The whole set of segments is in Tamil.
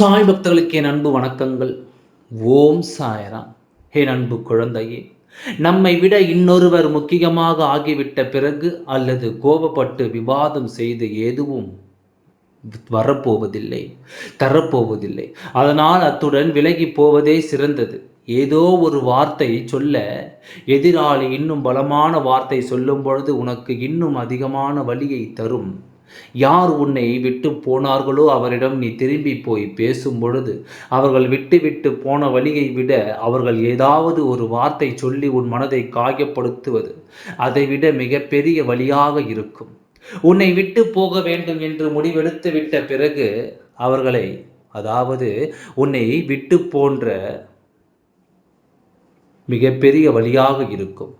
சாய் பக்தர்களுக்கு என் அன்பு வணக்கங்கள். ஓம் சாயராம். என் அன்பு குழந்தையே நம்மை விட இன்னொருவர் முக்கியமாக ஆகிவிட்ட பிறகு அல்லது கோபப்பட்டு விவாதம் செய்து எதுவும் வரப்போவதில்லை தரப்போவதில்லை. அதனால் அத்துடன் விலகி போவதே சிறந்தது. ஏதோ ஒரு வார்த்தை சொல்ல எதிராளி இன்னும் பலமான வார்த்தை சொல்லும் பொழுது உனக்கு இன்னும் அதிகமான வழியை தரும். யார் உன்னை விட்டு போனார்களோ அவரிடம் நீ திரும்பி போய் பேசும் பொழுது அவர்கள் விட்டு விட்டு போன வழியை விட அவர்கள் ஏதாவது ஒரு வார்த்தை சொல்லி உன் மனதை காயப்படுத்துவது அதைவிட மிகப்பெரிய வழியாக இருக்கும். உன்னை விட்டு போக வேண்டும் என்று முடிவெடுத்து விட்ட பிறகு அவர்களை அதாவது உன்னை விட்டு போன்ற மிகப்பெரிய வழியாக இருக்கும்.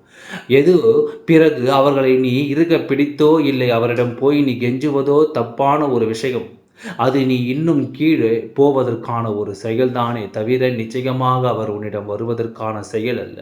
எது? பிறகு அவர்களை நீ இருக்க பிடித்தோ இல்லை அவரிடம் போய் நீ கெஞ்சுவதோ தப்பான ஒரு விஷயம். அது நீ இன்னும் கீழே போவதற்கான ஒரு செயல்தானே தவிர நிச்சயமாக அவர் உன்னிடம் வருவதற்கான செயல் அல்ல.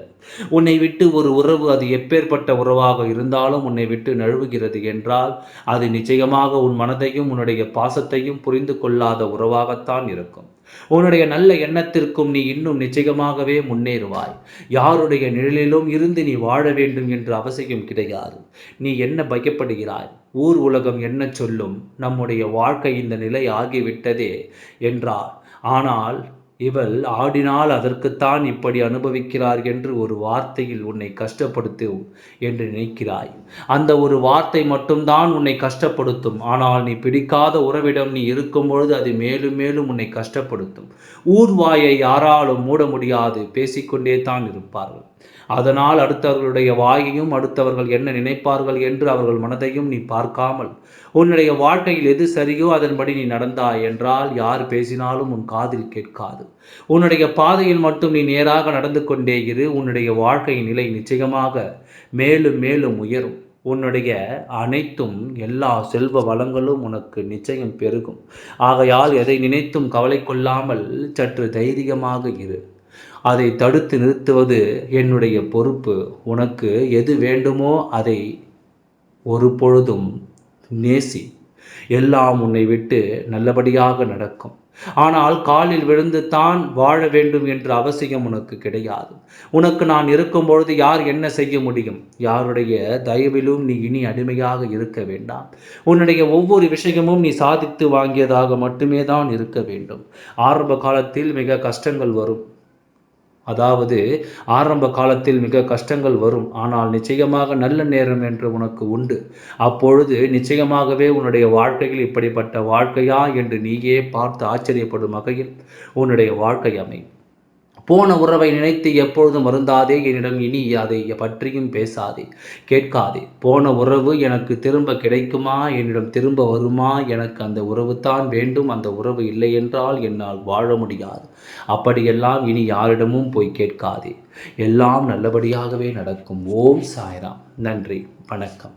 உன்னை விட்டு ஒரு உறவு அது எப்பேற்பட்ட உறவாக இருந்தாலும் உன்னை விட்டு நழுவுகிறது என்றால் அது நிச்சயமாக உன் மனதையும் உன்னுடைய பாசத்தையும் புரிந்து கொள்ளாத உறவாகத்தான் இருக்கும். உன்னுடைய நல்ல எண்ணத்திற்கும் நீ இன்னும் நிச்சயமாகவே முன்னேறுவாய். யாருடைய நிழலிலும் இருந்து நீ வாழ வேண்டும் என்று அவசியம் கிடையாது. நீ என்ன பயப்படுகிறாய்? ஊர் உலகம் என்ன சொல்லும்? நம்முடைய வாழ்க்கை இந்த நிலை ஆகிவிட்டதே என்றார் ஆனால் இவள் ஆடினால் அதற்குத்தான் இப்படி அனுபவிக்கிறார் என்று ஒரு வார்த்தையில் உன்னை கஷ்டப்படுத்தும் என்று நினைக்கிறாய். அந்த ஒரு வார்த்தை மட்டும்தான் உன்னை கஷ்டப்படுத்தும். ஆனால் நீ பிடிக்காத உறவிடம் நீ இருக்கும் பொழுது அது மேலும் மேலும் உன்னை கஷ்டப்படுத்தும். ஊர்வாயை யாராலும் மூட முடியாது. பேசிக்கொண்டே தான் இருப்பார்கள். அதனால் அடுத்தவர்களுடைய வாயையும் அடுத்தவர்கள் என்ன நினைப்பார்கள் என்று அவர்கள் மனதையும் நீ பார்க்காமல் உன்னுடைய வாழ்க்கையில் எது சரியோ அதன்படி நீ நடந்தாய் என்றால் யார் பேசினாலும் உன் காதில் கேட்காது. உன்னுடைய பாதையில் மட்டும் நீ நேராக நடந்து கொண்டே இரு உன்னுடைய வாழ்க்கையின் நிலை நிச்சயமாக மேலும் மேலும் உயரும். உன்னுடைய அனைத்தும் எல்லா செல்வ வளங்களும் உனக்கு நிச்சயம் பெருகும். ஆகையால் எதை நினைத்தும் கவலை கொள்ளாமல் சற்று தைரியமாக இரு. அதை தடுத்து நிறுத்துவது என்னுடைய பொறுப்பு. உனக்கு எது வேண்டுமோ அதை ஒரு பொழுதும் நேசி. எல்லாம் உன்னை விட்டு நல்லபடியாக நடக்கும். ஆனால் காலில் விழுந்து தான் வாழ வேண்டும் என்ற அவசியம் உனக்கு கிடையாது. உனக்கு நான் இருக்கும் பொழுது யார் என்ன செய்ய முடியும்? யாருடைய தயவிலும் நீ இனி அடிமையாக இருக்க வேண்டாம். உன்னுடைய ஒவ்வொரு விஷயமும் நீ சாதித்து வாங்கியதாக மட்டுமே தான் இருக்க வேண்டும். ஆரம்ப காலத்தில் மிக கஷ்டங்கள் வரும். அதாவது ஆரம்ப காலத்தில் மிக கஷ்டங்கள் வரும். ஆனால் நிச்சயமாக நல்ல நேரம் என்று உனக்கு உண்டு. அப்பொழுது நிச்சயமாகவே உன்னுடைய வாழ்க்கையில் இப்படிப்பட்ட வாழ்க்கையா என்று நீயே பார்த்து ஆச்சரியப்படும் வகையில் உன்னுடைய வாழ்க்கை அமையும். போன உறவை நினைத்து எப்பொழுதும் வருந்தாதே என்னிடம் இனி அதை பற்றியும் பேசாதே. கேட்காதே போன உறவு எனக்கு திரும்ப கிடைக்குமா? என்னிடம் திரும்ப வருமா? எனக்கு அந்த உறவு தான் வேண்டும். அந்த உறவு இல்லை என்றால் என்னால் வாழ முடியாது. அப்படியெல்லாம் இனி யாரிடமும் போய் கேட்காதே. எல்லாம் நல்லபடியாகவே நடக்கும். ஓம் சாய்ராம். நன்றி. வணக்கம்.